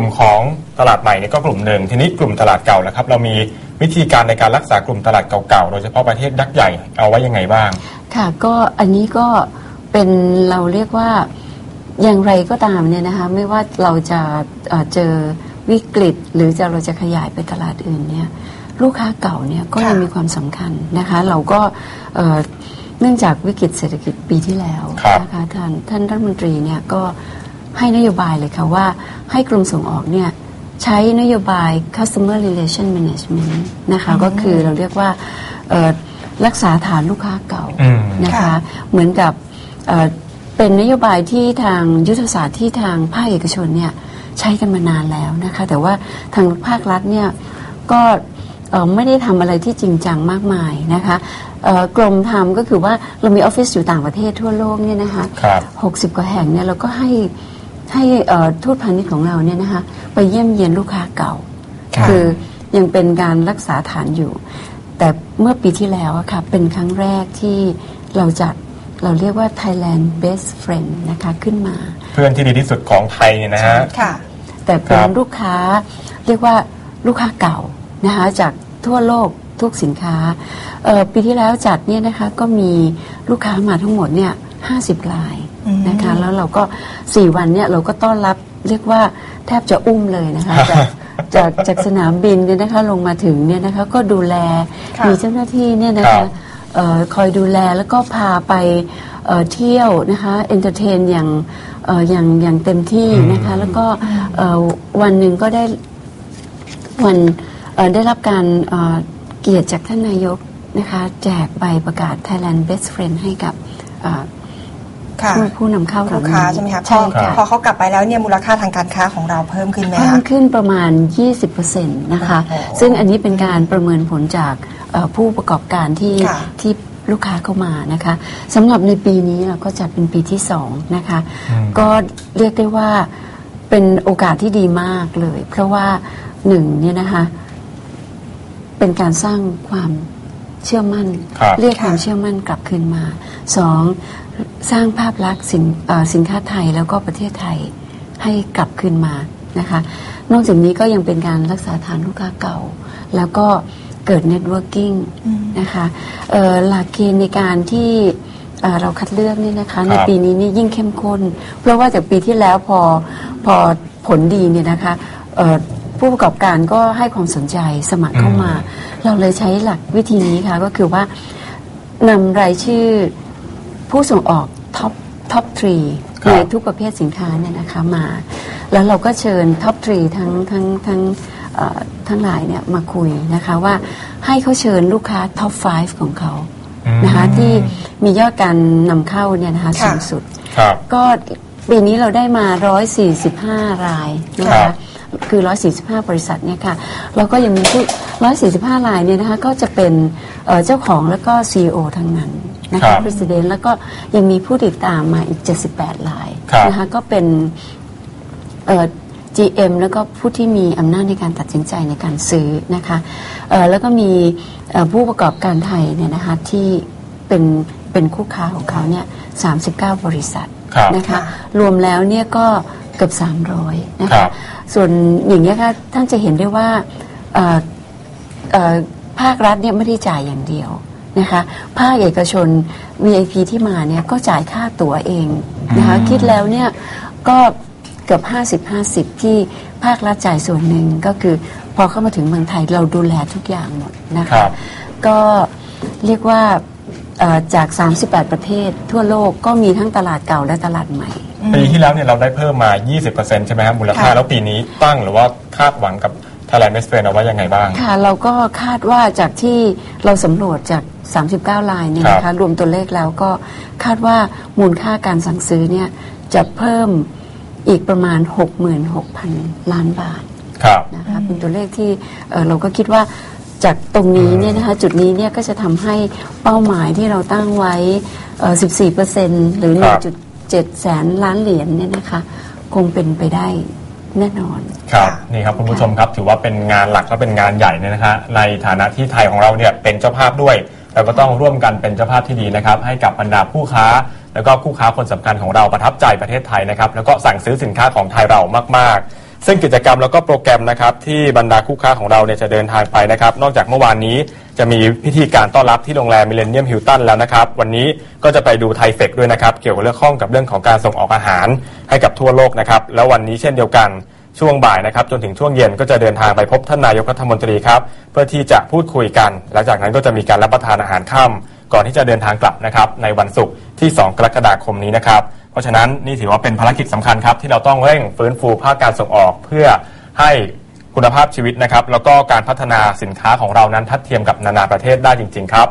กลุ่มของตลาดใหม่เนี่ยก็กลุ่มหนึ่งทีนี้กลุ่มตลาดเก่าแล้วครับ เรามีวิธีการในการรักษากลุ่มตลาดเก่าๆโดยเฉพาะประเทศยักษ์ใหญ่เอาไว้ยังไงบ้าง ค่ะก็อันนี้ก็เป็นเราเรียกว่าอย่างไรก็ตามเนี่ยนะคะไม่ว่าเราจะเอ่อเจอวิกฤต หรือจะเราจะขยายไปตลาดอื่นเนี่ยลูกค้าเก่าเนี่ยก็ยังค่ะมีความสำคัญนะคะ เราก็เอ่อเนื่องจากวิกฤตเศรษฐกิจปีที่แล้วครับนะคะท่านท่านรัฐมนตรีเนี่ยก็ ให้นโยบายเลยค่ะว่าให้กรมส่งออกเนี่ยใช้นโยบาย customer relation management นะคะก็คือเราเรียกว่าเอ่อรักษาฐานลูกค้าเก่าอืมนะคะค่ะเหมือนกับเอ่อเป็นนโยบายที่ทางยุทธศาสตร์ที่ทางภาคเอกชนเนี่ยใช้กันมานานแล้วนะคะแต่ว่าทางภาครัฐเนี่ยก็เอ่อไม่ได้ทำอะไรที่จริงจังมากมายนะคะเอ่อกรมทำก็คือว่าเรามีออฟฟิศอยู่ต่างประเทศทั่วโลกเนี่ยนะคะครับ60 กว่าแห่งเนี่ยเราก็ให้ ให้เอ่อทูตพาณิชย์ของเราเนี่ยนะคะไปเยี่ยมเยียนลูกค้าเก่าค่ะคือยังเป็นการรักษาฐานอยู่ แต่เมื่อปีที่แล้วอะค่ะเป็นครั้งแรกที่เราจัดเราเรียกว่า Thailand Best Friend นะคะขึ้นมา เพื่อนที่ดีที่สุดของไทยเนี่ยนะฮะค่ะ แต่เป็คนรับลูกค้าเรียกว่าลูกค้าเก่านะคะจากทั่วโลกทุกสินค้าเอ่อปีที่แล้วจัดเนี่ยนะคะก็มีลูกค้ามาทั้งหมดเนี่ยห้าสิบรายอืม นะคะแล้วเราก็สี่วันเนี่ยเราก็ต้อนรับเรียกว่าแทบจะอุ้มเลยนะคะจากจากจากสนามบินเนี่ยนะคะลงมาถึงเนี่ยนะคะก็ดูแลค่ะ มีเจ้าหน้าที่เนี่ยนะครัคะบ เอ่อคอยดูแลแล้วก็พาไปเอ่อเที่ยวนะคะเอนเตอร์เทนอย่างเอ่ออย่างอย่างเต็มที่นะคะแล้วก็เอ่อวันหนึ่งก็ได้วันเอ่อได้รับการเอ่อเกียรติจากท่านนายกนะคะแจกใบประกาศ Thailand Best Friend ให้กับเอ่อค่ะ ผู้ผู้นำเข้าเหล่ลูกค้าใช่ไหมคะพใช่อค่ะพอเขากลับไปแล้วเนี่ยมูลค่าทางการค้าของเราเพิ่มขึ้นไหมเพิ่คะมขึ้นประมาณ 20%นะคะโอ้โหซึ่งอันนี้เป็นการประเมินผลจากเอ่อผู้ประกอบการที่ค่ะที่ลูกค้าเข้ามานะคะสำหรับในปีนี้เราก็จัดเป็นปีที่สองนะคะอืมก็เรียกได้ว่าเป็นโอกาสที่ดีมากเลย เพราะว่าหนึ่งเนี่ยนะคะเป็นการสร้างความ เชื่อมั่น ครับเรียกความค่ะเชื่อมั่นกลับคืนมาสองสร้างภาพลักษณ์สินเอ่อสินค้าไทยแล้วก็ประเทศไทยให้กลับคืนมานะคะ นอกจากนี้ก็ยังเป็นการรักษาฐานลูกค้าเก่า แล้วก็เกิดเน็ตเวิร์กิ่งนะคะเอ่อหลักเกณฑ์ในการที่เอ่อเราคัดเลือกเนี่ยนะคะ ในปีนี้นี่ยิ่งเข้มข้น เพราะว่าจากปีที่แล้วพอพอผลดีเนี่ยนะคะเอ่อ ผู้ประกอบการก็ให้ความสนใจสมัครเข้ามา เราเลยใช้หลักวิธีนี้ค่ะ ก็คือว่านำรายชื่อผู้ส่งออกท็อปท็อปทรีครับในทุกประเภทสินค้าเนี่ยนะคะมา แล้วเราก็เชิญท็อปทรีทั้งทั้งทั้งเอ่อทั้งหลายเนี่ยมาคุยนะคะว่าให้เขาเชิญลูกค้าท็อป 5 ของเขานะคะที่มียอดการนำเข้าเนี่ยนะคะค่ะสูงสุดครับก็ปีนี้เราได้มา 145 รายนะครัคะบ คือ 145 บริษัทเนี่ยค่ะแล้วก็ยังมีผู้ 145 รายเนี่ยนะคะก็จะเป็นเอ่อเจ้าของแล้วก็ CEO ทั้งนั้นนะครัคะบ President แล้วก็ยังมีผู้ติดตามมาอีก 78 รายครับนะคะก็เป็นเอ่อ GM แล้วก็ผู้ที่มีอำนาจในการตัดสินใจในการซื้อนะคะเอ่อแล้วก็มีเอ่อผู้ประกอบการไทยเนี่ยนะคะที่เป็นเป็นคู่ค้าของเขาเนี่ย39 บริษัทครับนะคะค่ะรวมแล้วเนี่ยก็เกือบ 300 นะครัคะบ ส่วนอย่างนี้ยค่ะท่านจะเห็นได้ว่าเอ่อเอ่อภาครัฐเนี่ยไม่ได้จ่ายอย่างเดียวนะคะภาคเอกชน VIP ที่มาเนี่ยก็จ่ายค่าตั๋วเองนะคะคิดแล้วเนี่ยก็เกือบ 50-50 ที่ภาครัฐจ่ายส่วนหนึ่งก็คือพอเข้ามาถึงเมืองไทยเราดูแลทุกอย่างหมดนะครัคะบก็เรียกว่าเอ่อจาก 38 ประเทศทั่วโลกก็มีทั้งตลาดเก่าและตลาดใหม่ ปีที่แล้วเนี่ยเราได้เพิ่มมา 20%ใช่ไหมครับมูลค่าค่ะแล้วปีนี้ตั้งหรือว่าคาดหวังกับ Thailand Best Friend เอาไว้ยังไงบ้าง ค่ะ เราก็คาดว่าจากที่เราสำรวจจาก 39 ลายเนี่ยนะครัคะบรวมตัวเลขแล้วก็คาดว่ามูลค่าการสั่งซื้อเนี่ยจะเพิ่มอีกประมาณ 66,000 ล้านบาทครับนะคะเป็นตัวเลขที่เอ่อเราก็คิดว่าจากตรงนี้เนี่ยนะคะจุดนี้เนี่ยก็จะทำให้เป้าหมายที่เราตั้งไว้เอ่อ14%หรือค รับ1.7แสนล้านเหรียญเนี่ยนะคะ คงเป็นไปได้แน่นอน ครับค่ะนี่ครับคุณผู้ชมครับถือว่าเป็นงานหลักและเป็นงานใหญ่เนี่ยนะฮะในฐานะที่ไทยของเราเนี่ยเป็นเจ้าภาพด้วยเราก็ต้องร่วมกันเป็นเจ้าภาพที่ดีนะครับ ให้กับบรรดาผู้ค้า แล้วก็คู่ค้าคนสำคัญของเราประทับใจประเทศไทยนะครับแล้วก็สั่งซื้อสินค้าของไทยเรามากๆ ซึ่งกิจกรรมแล้วก็โปรแกรมนะครับที่บรรดาคู่ค้าของเราเนี่ยจะเดินทางไปนะครับ นอกจากเมื่อวานนี้จะมีพิธีการต้อนรับที่โรงแรมมิเลเนียมฮิลตันแล้วนะครับ วันนี้ก็จะไปดูไทเฟกด้วยนะครับ เกี่ยวกับเรื่องข้องกับเรื่องของการส่งออกอาหารให้กับทั่วโลกนะครับ แล้ววันนี้เช่นเดียวกันช่วงบ่ายนะครับจนถึงช่วงเย็นก็จะเดินทางไปพบท่านนายกรัฐมนตรีครับ เพื่อที่จะพูดคุยกัน หลังจากนั้นก็จะมีการรับประทานอาหารค่ำก่อนที่จะเดินทางกลับนะครับในวันศุกร์ที่ 2 กรกฎาคมนี้นะครับ เพราะฉะนั้นนี่ถือว่าเป็นภารกิจสำคัญครับ ที่เราต้องเร่งฟื้นฟูภาคการส่งออกเพื่อให้คุณภาพชีวิตนะครับ แล้วก็การพัฒนาสินค้าของเรานั้นทัดเทียมกับนานาประเทศได้จริง ๆ ครับ